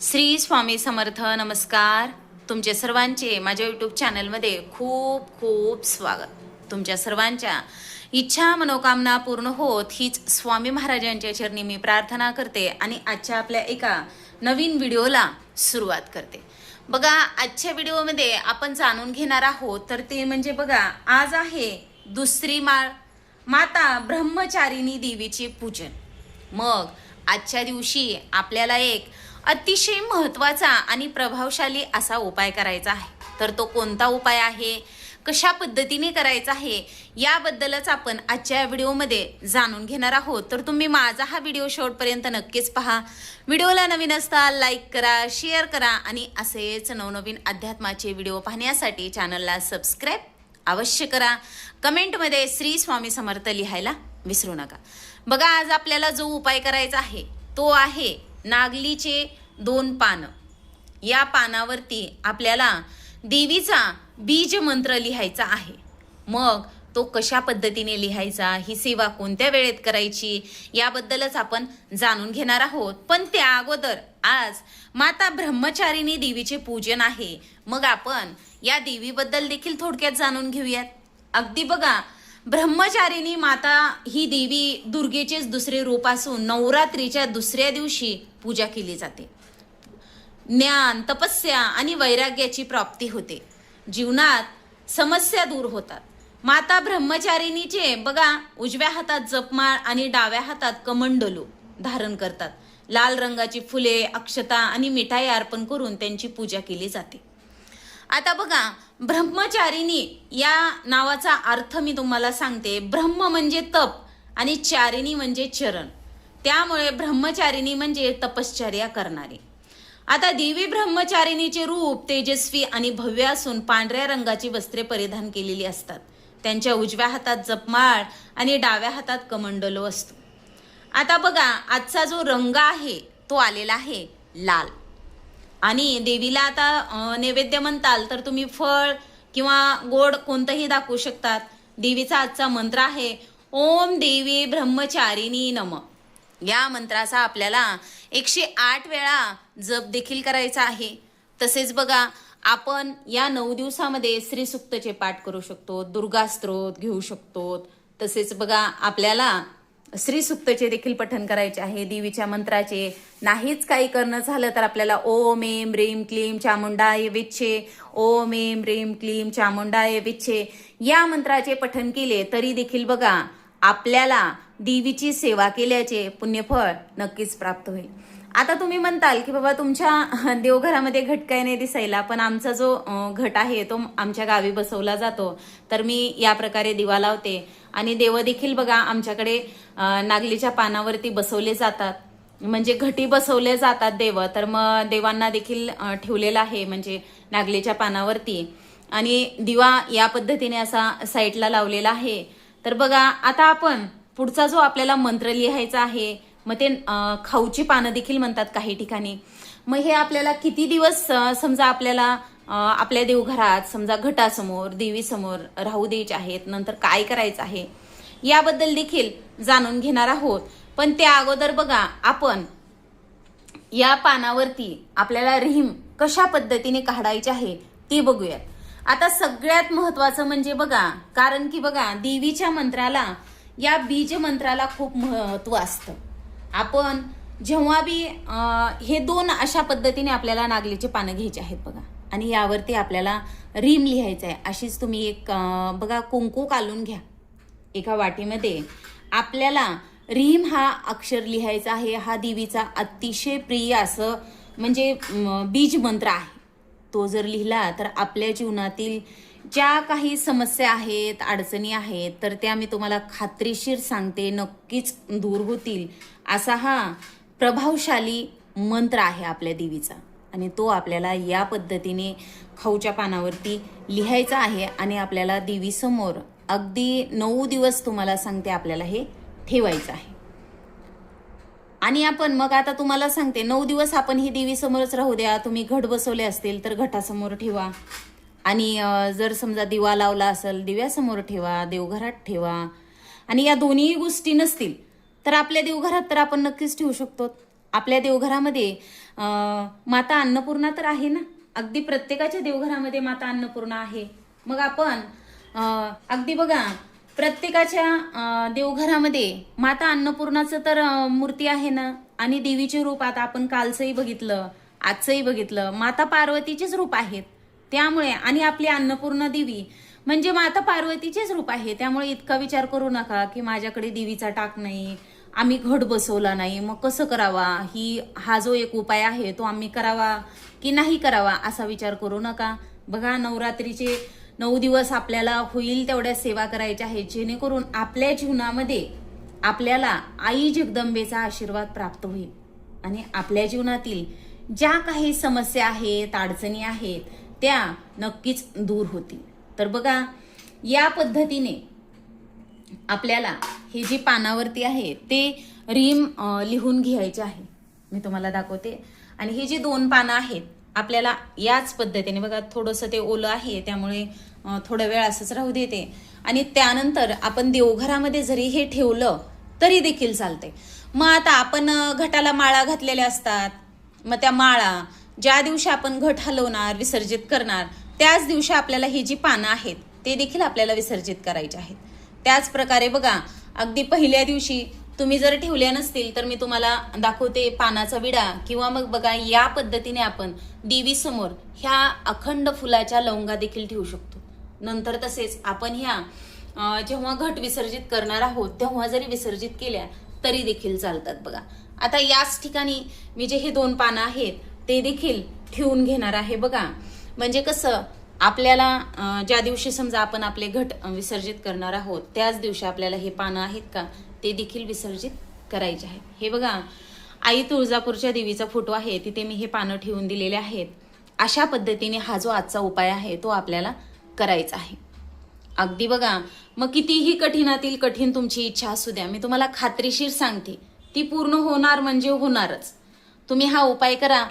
श्री स्वामी समर्थ नमस्कार. तुमचे सर्वांचे माझ्या यूट्यूब चॅनलमध्ये खूप खूप स्वागत. तुमच्या सर्वांच्या इच्छा मनोकामना पूर्ण होत हीच स्वामी महाराजांच्या चरणी मी प्रार्थना करते आणि आजच्या आपल्या एका नवीन व्हिडिओला सुरुवात करते. बघा आजच्या व्हिडिओमध्ये आपण जाणून घेणार आहोत तर ते म्हणजे बघा आज आहे दुसरी माळ माता ब्रह्मचारिणी देवीचे पूजन. मग आजच्या दिवशी आपल्याला एक अतिशय महत्त्वाचा आणि प्रभावशाली असा उपाय करायचा आहे. तर तो कोणता उपाय आहे? कशा पद्धतीने करायचा आहे? याबद्दलच आपण आजच्या व्हिडिओमध्ये जाणून घेणार आहोत. तर तुम्ही माझा हा व्हिडिओ शेवटपर्यंत नक्कीच पहा. व्हिडिओला नवीन असता लाईक करा शेअर करा आणि असेच नवनवीन अध्यात्माचे व्हिडिओ पाहण्यासाठी चॅनलला सबस्क्राईब अवश्य करा. कमेंटमध्ये श्री स्वामी समर्थ लिहायला विसरू नका. बघा आज आपल्याला जो उपाय करायचा आहे तो आहे नागलीचे दोन पानं. या पानावरती आपल्याला देवीचा बीज मंत्र लिहायचा आहे. मग तो कशा पद्धतीने लिहायचा ही सेवा कोणत्या वेळेत करायची याबद्दलच आपण जाणून घेणार आहोत. पण त्या अगोदर आज माता ब्रह्मचारिणी देवीचे पूजन आहे. मग आपण या देवीबद्दल देखील थोडक्यात जाणून घेऊयात. अगदी बघा ब्रह्मचारिणी माता ही देवी दुर्गेचेच दुसरे रूप असून नवरात्रीच्या दुसऱ्या दिवशी पूजा केली जाते. ज्ञान तपस्या आणि वैराग्याची प्राप्ती होते. जीवनात समस्या दूर होतात. माता ब्रह्मचारिणीचे बघा उजव्या हातात जपमाळ आणि डाव्या हातात कमंडलू धारण करतात. लाल रंगाची फुले अक्षता आणि मिठाई अर्पण करून त्यांची पूजा केली जाते. आता बघा ब्रह्मचारिणी या नावाचा अर्थ मी तुम्हाला सांगते. ब्रह्म म्हणजे तप आणि चारिणी म्हणजे चरण. त्यामुळे ब्रह्मचारिणी म्हणजे तपश्चर्या करणारी. आता देवी ब्रह्मचारिणीचे रूप तेजस्वी आणि भव्य असून पांढऱ्या रंगाची वस्त्रे परिधान केलेली असतात. त्यांच्या उजव्या हातात जपमाळ आणि डाव्या हातात कमंडलो असतो. आता बघा आजचा जो रंग आहे तो आलेला आहे लाल. आणि देवीला आता नैवेद्य म्हणताल तर तुम्ही फळ किंवा गोड कोणतंही दाखवू शकतात. देवीचा आजचा मंत्र आहे ओम देवी ब्रह्मचारिणी नम. या मंत्राचा आपल्याला एकशे आठ वेळा जप देखील करायचा आहे. तसेच बघा आपण या नऊ दिवसामध्ये श्रीसुक्तचे पाठ करू शकतो दुर्गा स्त्रोत घेऊ शकतो. तसेच बघा आपल्याला श्रीसुक्तचे देखील पठन करायचे आहे देवीच्या मंत्राचे. नाहीच काही करणं झालं तर आपल्याला ओम एम रेम क्लीम चामुंडाय विच्छे. ओम एम रेम क्लीम चामुंडाय विच्छे. या मंत्राचे पठन केले तरी देखील बघा आपल्याला देवीची सेवा केल्याचे पुण्यफळ नक्कीच प्राप्त होईल. आता तुम्ही म्हणताल की बाबा तुमच्या देवघरामध्ये घटकाय नाही दिसायला पण आमचा जो घट आहे तो आमच्या गावी बसवला जातो. तर मी या प्रकारे दिवा लावते. आणि देव देखील बघा आमच्याकडे नागलीच्या पानावरती बसवले जातात. म्हणजे घटी बसवले जातात देव. तर मग देवांना देखील ठेवलेलं आहे म्हणजे नागलीच्या पानावरती. आणि दिवा या पद्धतीने असा साईडला लावलेला आहे. तर बघा आता आपण पुढचा जो आपल्याला मंत्र लिहायचा आहे मग ते खाऊची पानं देखील म्हणतात काही ठिकाणी. मग हे आपल्याला किती दिवस समजा आपल्याला आपल्या देवघरात समजा घटासमोर देवीसमोर राहू द्यायचे आहेत नंतर काय करायचं आहे याबद्दल देखील जाणून घेणार आहोत. पण त्या अगोदर बघा आपण या पानावरती आपल्याला रिहीम कशा पद्धतीने काढायची आहे ते बघूयात. आता सगळ्यात महत्वाचं म्हणजे बघा कारण की बघा देवीच्या मंत्राला या बीज मंत्राला खूप महत्त्व असतं. आपण जेव्हा बी हे दोन अशा पद्धतीने आपल्याला नागलीचे पानं घ्यायचे आहेत बघा. आणि यावरती आपल्याला रिम लिहायचं आहे अशीच तुम्ही एक बघा कुंकू कालून घ्या. एका वाटीमध्ये. आपल्याला रीम हा अक्षर लिहायचा आहे. हा देवीचा अतिशय प्रिय असं म्हणजे बीज मंत्र आहे. तो जर लिहिला तर आपल्या जीवनातील ज्या काही समस्या आहेत अडचणी आहेत तर त्या मी तुम्हाला खात्रीशीर सांगते. नक्कीच दूर होतील. असा हा प्रभावशाली मंत्र आहे आपल्या देवीचा. आणि तो आपल्याला या पद्धतीने खाऊच्या पानावरती लिहायचा आहे आणि आपल्याला देवीसमोर अगदी नऊ दिवस तुम्हाला सांगते आपल्याला हे ठेवायचं आहे. आणि आपण मग आता तुम्हाला सांगते नऊ दिवस आपण ही देवीसमोरच राहू द्या. तुम्ही घट बसवले असतील तर घटासमोर ठेवा. आणि जर समजा दिवा लावला असेल दिव्यासमोर ठेवा देवघरात ठेवा आणि या दोन्ही गोष्टी नसतील तर आपल्या देवघरात तर आपण नक्कीच ठेवू शकतो. आपल्या देवघरामध्ये माता अन्नपूर्णा तर आहे ना? अगदी प्रत्येकाच्या देवघरामध्ये माता अन्नपूर्णा आहे. मग आपण अगदी बघा प्रत्येकाच्या देवघरामध्ये माता अन्नपूर्णाचं तर मूर्ती आहे ना? आणि देवीचे रूप आता आपण कालचंही बघितलं आजचंही बघितलं. माता पार्वतीचेच रूप आहेत. त्यामुळे आणि आपली अन्नपूर्णा देवी म्हणजे माता पार्वतीचेच रूप आहे. त्यामुळे इतका विचार करू नका की माझ्याकडे देवीचा टाक नाही आम्ही घट बसवला नाही. मग कसं करावा? ही हा जो एक उपाय आहे तो आम्ही करावा की नाही करावा असा विचार करू नका. बघा नवरात्रीचे नऊ दिवस आपल्याला होईल तेवढ्या सेवा करायच्या आहेत जेणेकरून आपल्या जीवनामध्ये आपल्याला आई जगदंबेचा आशीर्वाद प्राप्त होईल. आणि आपल्या जीवनातील ज्या काही समस्या आहेत अडचणी आहेत त्या नक्कीच दूर होतील. तर बघा या पद्धतीने आपल्याला हे जे पानावरती आहे ते रीम लिहून घ्यायचे आहे. मी तुम्हाला दाखवते. आणि हे जे दोन पानं आहेत आपल्याला याच पद्धतीने बघा थोडंसं ते ओलं आहे त्यामुळे थोडा वेळ असंच राहू देते. आणि त्यानंतर आपण देवघरामध्ये जरी हे ठेवलं तरी देखील चालते मग आता आपण घटाला माळा घातलेल्या असतात. मग त्या माळा ज्या दिवशी आपण घट हलवणार विसर्जित करणार त्याच दिवशी आपल्याला ही जी पानं आहेत ते देखील आपल्याला विसर्जित करायचे आहेत. त्याच प्रकारे बघा अगदी पहिल्या दिवशी तुम्ही जर ठेवल्या नसतील तर मी तुम्हाला दाखवते पानाचा विडा किंवा मग बघा या पद्धतीने आपण देवीसमोर ह्या अखंड फुलाच्या लवंगा देखील ठेवू शकतो. नंतर तसेच आपण ह्या जेव्हा घट विसर्जित करणार आहोत तेव्हा जरी विसर्जित केल्या तरी देखील चालतात बघा. आता याच ठिकाणी मी जे हे दोन पानं आहेत ते देखील ठेवून घेणार आहे. बघा म्हणजे कसं आपल्याला ज्या दिवशी समजा आपण आपले घट विसर्जित करणार आहोत त्याच दिवशी आपल्याला हे पानं आहेत का ते देखील विसर्जित करायचे आहे. हे बघा आई तुळजापूरच्या देवीचा फोटो आहे तिथे मी हे पानं ठेवून दिलेले आहेत. अशा पद्धतीने हा जो आजचा उपाय आहे तो आपल्याला करायचा आहे. अगदी बघा मग कितीही कठीणातील कठीण तुमची इच्छा असू द्या मी तुम्हाला खात्रीशीर सांगते ती पूर्ण होणार म्हणजे होणारच. तुम्ही हा उपाय करा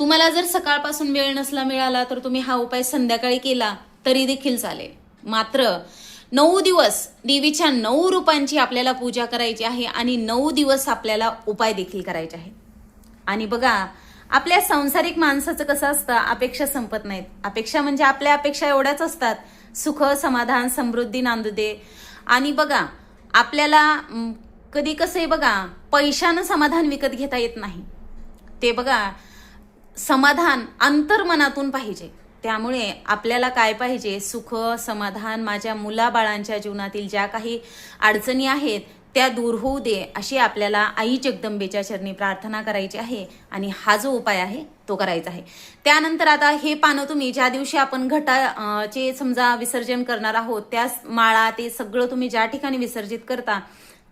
तुम्हाला जर सकाळपासून वेळ नसला मिळाला तर तुम्ही हा उपाय संध्याकाळी केला तरी देखील चालेल. मात्र नऊ दिवस देवीच्या नऊ रूपांची आपल्याला पूजा करायची आहे आणि नऊ दिवस आपल्याला उपाय देखील करायचे आहे आणि बघा आपल्या सांसारिक माणसाचं कसं असतं अपेक्षा संपत नाहीत. अपेक्षा म्हणजे आपल्या अपेक्षा एवढ्याच असतात. सुख समाधान समृद्धी नांदू दे आणि बघा आपल्याला कधी कसं आहे बघा पैशानं समाधान विकत घेता येत नाही. ते बघा समाधान अंतर्मनातून पाहिजे. त्यामुळे आपल्याला काय पाहिजे? सुख समाधान माझ्या मुलाबाळांच्या जीवनातील ज्या काही अडचणी आहेत त्या दूर होऊ दे अशी आपल्याला आई जगदंबेच्या चरणी प्रार्थना करायची आहे आणि हा जो उपाय आहे तो करायचा आहे. त्यानंतर आता हे पानं तुम्ही ज्या दिवशी आपण घटाचे समजा विसर्जन करणार आहोत त्या माळा ते सगळं तुम्ही ज्या ठिकाणी विसर्जित करता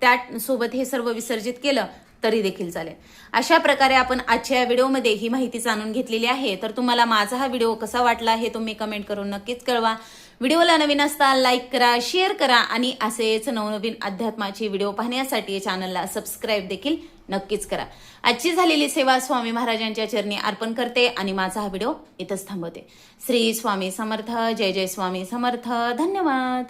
त्या सोबत हे सर्व विसर्जित केलं तरी देखील चालेल. अशा प्रकारे आपण आजच्या या व्हिडिओमध्ये ही माहिती जाणून घेतलेली आहे. तर तुम्हाला माझा हा व्हिडिओ कसा वाटला हे तुम्ही कमेंट करून नक्कीच कळवा. व्हिडिओला नवीन असता लाईक करा शेअर करा आणि असेच नवनवीन अध्यात्माचे व्हिडिओ पाहण्यासाठी चॅनलला सबस्क्राईब देखील नक्कीच करा. आजची झालेली सेवा स्वामी महाराजांच्या चरणी अर्पण करते आणि माझा हा व्हिडिओ इथंच थांबवते. श्री स्वामी समर्थ जय जय स्वामी समर्थ. धन्यवाद.